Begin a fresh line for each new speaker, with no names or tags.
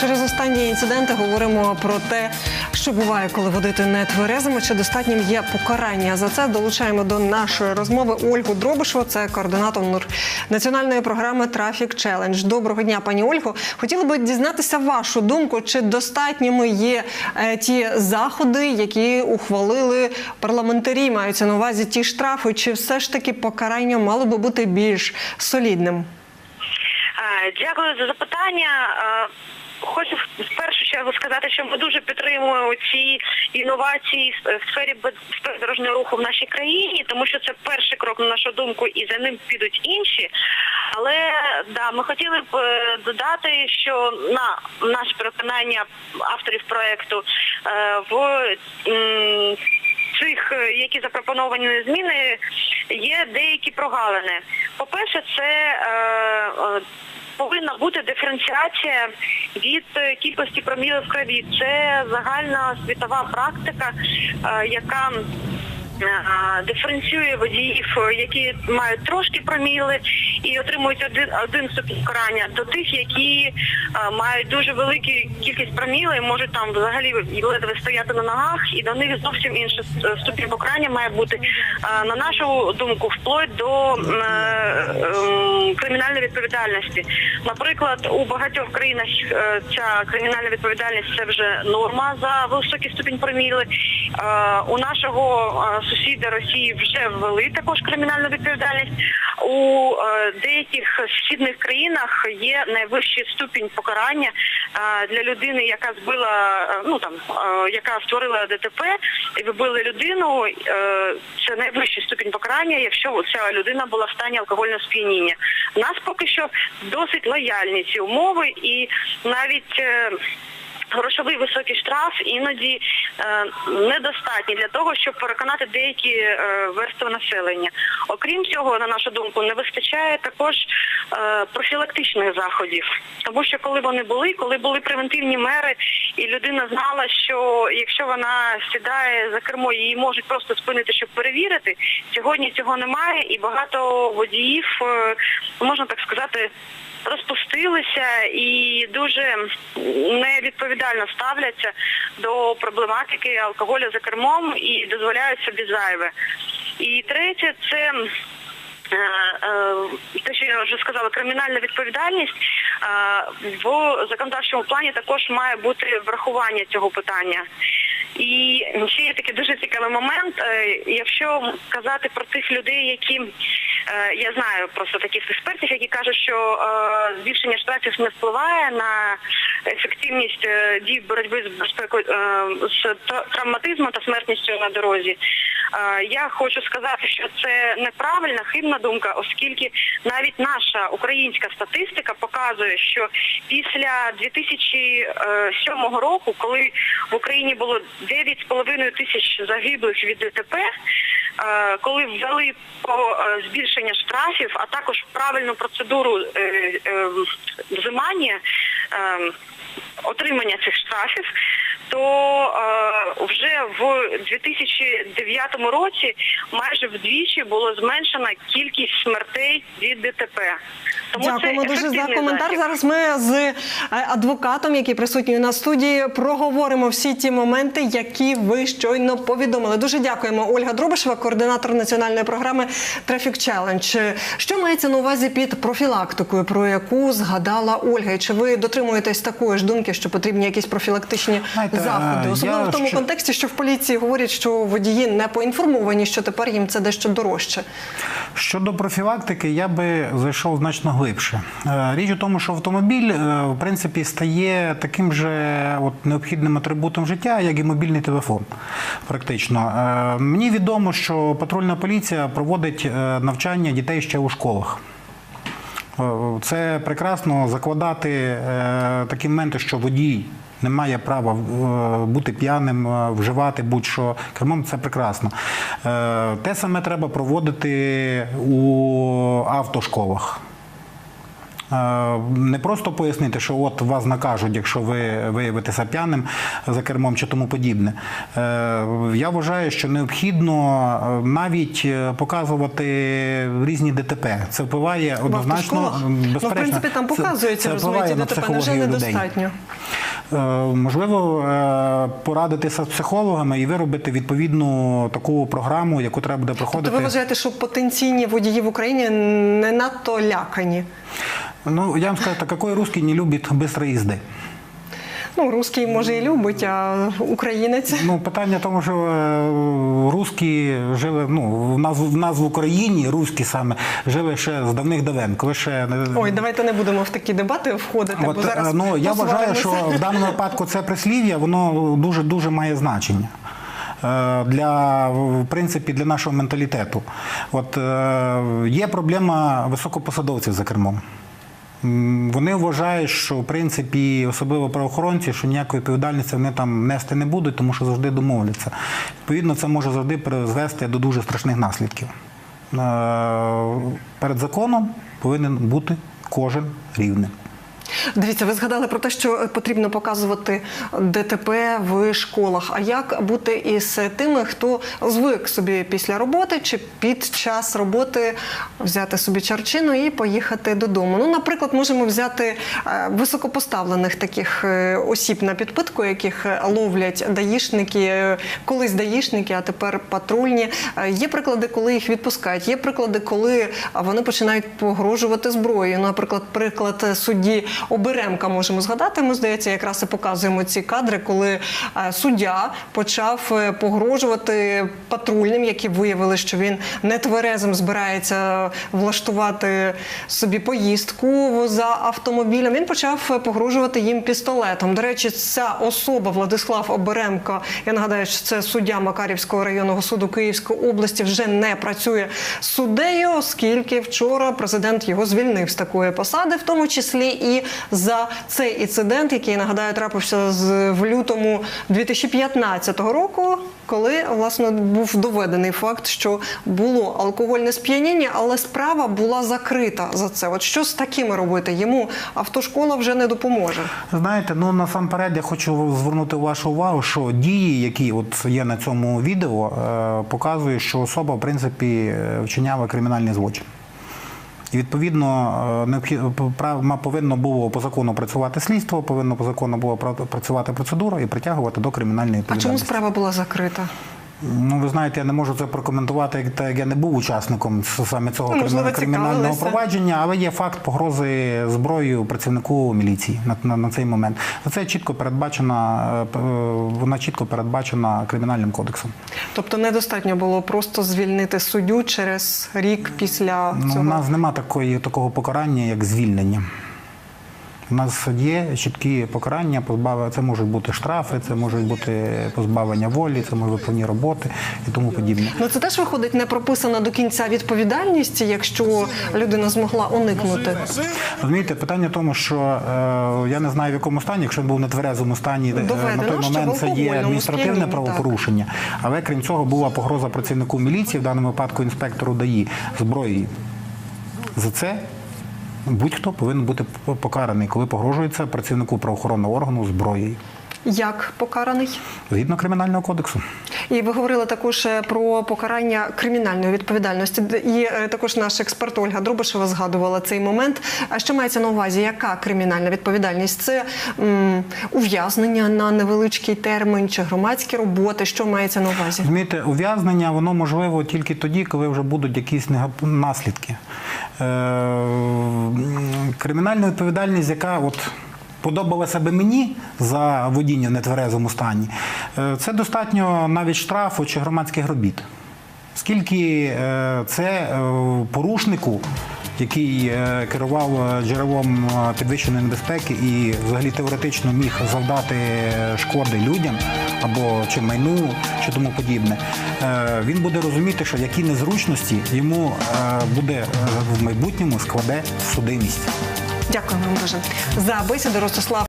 Через останні інциденти говоримо про те, що буває, коли водити не тверезими, чи достатнім є покарання. За це долучаємо до нашої розмови Ольгу Дробишеву, це координатор національної програми Трафік Челендж. Доброго дня, пані Ольго. Хотіла би дізнатися вашу думку, чи достатніми є е, ті заходи, які ухвалили парламентарі, маються на увазі ті штрафи, чи все ж таки покарання мало би бути більш солідним?
Е, Дякую за запитання. Хочу в першу чергу сказати, що ми дуже підтримуємо ці інновації в сфері безпеки дорожнього руху в нашій країні, тому що це перший крок на нашу думку, і за ним підуть інші. Але да, ми хотіли б е, додати, що на наше переконання авторів проекту е, в цих, е, які запропоновані зміни, є деякі прогалини. По-перше, це е, е, повинна бути диференціація від е, кількості промілів в крові. Це загальна світова практика, е, яка е, диференціює водіїв, які мають трошки проміли і отримують один, один ступінь покарання, до тих, які е, мають дуже велику кількість проміли, можуть там взагалі ледве стояти на ногах, і до них зовсім інший ступінь покарання має бути, е, на нашу думку, вплоть до е, ем, кримінальної відповідальності. Наприклад, у багатьох країнах е, ця кримінальна відповідальність це вже норма за високий ступінь проміли. Е, У нашого е, сусіда Росії вже ввели також кримінальну відповідальність. У е, деяких східних країнах є найвищий ступінь покарання е, для людини, яка збила, е, ну там, яка створила ДТП і вибили людину. Це найвищий ступінь покарання, якщо ця людина була в стані алкогольного сп'яніння. У нас поки що досить лояльні ці умови, і навіть Грошовий високий штраф іноді е, недостатній для того, щоб переконати деякі е, верстви населення. Окрім цього, на нашу думку, не вистачає також е, профілактичних заходів, тому що коли вони були, коли були превентивні мери, і людина знала, що якщо вона сідає за кермо, її можуть просто спинити, щоб перевірити. Сьогодні цього немає, і багато водіїв, е, можна так сказати розпустилися і дуже невідповідально ставляться до проблематики алкоголю за кермом і дозволяють собі зайве. І третє це. е, е, Те, що я вже сказала, кримінальна відповідальність е, в законодавчому плані також має бути врахування цього питання. І ще є такий дуже цікавий момент. Якщо казати про тих людей, які я знаю просто таких експертів, які кажуть, що е, збільшення штрафів не впливає на ефективність е, дій боротьби з безпекою е, з травматизмом та смертністю на дорозі. Е, Я хочу сказати, що це неправильна, хибна думка, оскільки навіть наша українська статистика показує, що після 2007 року, коли в Україні було 9,5 тисяч загиблих від ДТП, е, коли ввели по е, збільшення штрафів, а також правильну процедуру е, е, взимання, е, отримання цих штрафів, то е, вже в 2009 році майже вдвічі було зменшена кількість смертей від ДТП. Тому
Дякуємо
це
дуже за коментар.
захід.
Зараз ми з е, адвокатом, який присутній на студії, проговоримо всі ті моменти, які ви щойно повідомили. Дуже дякуємо. Ольга Дробишева, координатор національної програми Traffic Challenge. Що мається на увазі під профілактикою, про яку згадала Ольга? І чи ви дотримуєтесь такої ж думки, що потрібні якісь профілактичні
Знаєте,
заходи?
е,
Особливо
я
в тому
ще-
контексті, що в поліції говорять, що водії не поінформовані, що тепер їм це дещо дорожче.
Щодо профілактики, я би зайшов значно глибше. Е, Річ у тому, що автомобіль е, в принципі стає таким же от, необхідним атрибутом життя, як і мобільний телефон. Практично. Е, Мені відомо, що патрульна поліція проводить навчання дітей ще у школах. Це прекрасно закладати такі моменти, що водій не має права е, бути п'яним, е, вживати будь-що кермом. Це прекрасно. Е, Те саме треба проводити у автошколах. Е, Не просто пояснити, що от вас накажуть, якщо ви виявитеся п'яним за кермом чи тому подібне. Е, Я вважаю, що необхідно е, навіть показувати різні ДТП. Це впливає однозначно
автошколах? Ну, в принципі, там
впливає на
ДТП,
психологію людей.
недостатньо?
Можливо, порадитися з психологами і виробити відповідну таку програму, яку треба буде проходити.
Тобто ви вважаєте, що потенційні водії в Україні не надто лякані?
Ну, я вам скажу, так какой русский не любит быстрой їзди?
Ну, русський може і любить, а українець.
Ну, питання в тому, що е, русські жили, ну, в нас, в нас в Україні, русські саме, жили ще з давних давен, коли ще...
Ой, давайте не будемо в такі дебати входити, бо зараз
е, ну, я вважаю, що в даному випадку це прислів'я, воно дуже дуже має значення. е, Для в принципі для нашого менталітету. От е, є проблема високопосадовців за кермом. Вони вважають, що в принципі, особливо правоохоронці, що ніякої відповідальності вони там нести не будуть, тому що завжди домовляться. Відповідно, це може завжди призвести до дуже страшних наслідків. Е, Перед законом повинен бути кожен рівним.
Дивіться, ви згадали про те, що потрібно показувати ДТП в школах. А як бути із тими, хто звик собі після роботи чи під час роботи взяти собі чарчину і поїхати додому? Ну, наприклад, можемо взяти е, високопоставлених таких е, осіб на підпитку, яких ловлять даїшники, е, колись даїшники, а тепер патрульні. Є приклади, коли їх відпускають. Є приклади, коли вони починають погрожувати зброєю. Наприклад, приклад судді Оберемка можемо згадати. Ми здається, якраз і показуємо ці кадри, коли е, суддя почав е, погрожувати патрульним, які виявили, що він нетверезим збирається влаштувати собі поїздку за автомобілем. Він почав е, погрожувати їм пістолетом. До речі, ця особа Владислав Оберемко, я нагадаю, що це суддя Макарівського районного суду Київської області, вже не працює суддею, оскільки вчора президент його звільнив з такої посади, в тому числі і за цей інцидент, який нагадаю трапився з в лютому 2015 року, коли власне був доведений факт, що було алкогольне сп'яніння, але справа була закрита за це. От що з такими робити? Йому автошкола вже не допоможе.
Знаєте, ну насамперед я хочу звернути вашу увагу, що дії, які от є на цьому відео, е, показують, що особа в принципі е, вчиняла кримінальний злочин. І відповідно е, повинно було по закону працювати слідство, повинно по закону було пра- працювати процедура і притягувати до кримінальної
А чому справа була закрита?
Ну, ви знаєте, я не можу це прокоментувати, так як я не був учасником саме цього
Ну, можливо,
кримінального-
цікавилися.
провадження, але є факт погрози зброєю працівнику міліції на, на, на цей момент. Це чітко передбачена, е, е, вона чітко передбачена кримінальним кодексом.
Тобто недостатньо було просто звільнити суддю через рік після
Ну, у нас нема такої, такого покарання, як звільнення. У нас є чіткі покарання, позбавлення. Це можуть бути штрафи, це можуть бути позбавлення волі, це можуть повні роботи і тому подібне.
Ну це теж виходить не прописана до кінця відповідальність, якщо людина змогла уникнути.
Розумієте, питання в тому, що е, я не знаю в якому стані, якщо він був в нетверезому стані, е,
Доведено,
на той момент це є адміністративне правопорушення. Але крім цього була погроза працівнику міліції, в даному випадку інспектору ДАІ зброєю. За це будь-хто повинен бути покараний, коли погрожується працівнику правоохоронного органу зброєю.
Як покараний?
Згідно кримінального кодексу.
І ви говорили також е, про покарання кримінальної відповідальності. І е, також наш експерт Ольга Дробишева згадувала цей момент. А що мається на увазі? Яка кримінальна відповідальність? Це м, ув'язнення на невеличкий термін чи громадські роботи? Що мається на увазі?
Розумієте, ув'язнення воно можливо тільки тоді, коли вже будуть якісь наслідки. Е, Кримінальна відповідальність, яка от подобалася би мені за водіння в нетверезому стані, е, це достатньо навіть штрафу чи громадських робіт. Скільки е, це порушнику, який е, керував е, джерелом е, підвищеної небезпеки і взагалі теоретично міг завдати шкоди людям або чи майну, чи тому подібне, він буде розуміти, що які незручності йому буде в майбутньому складе судимість.
Дякую вам дуже за бесіду, Ростислав.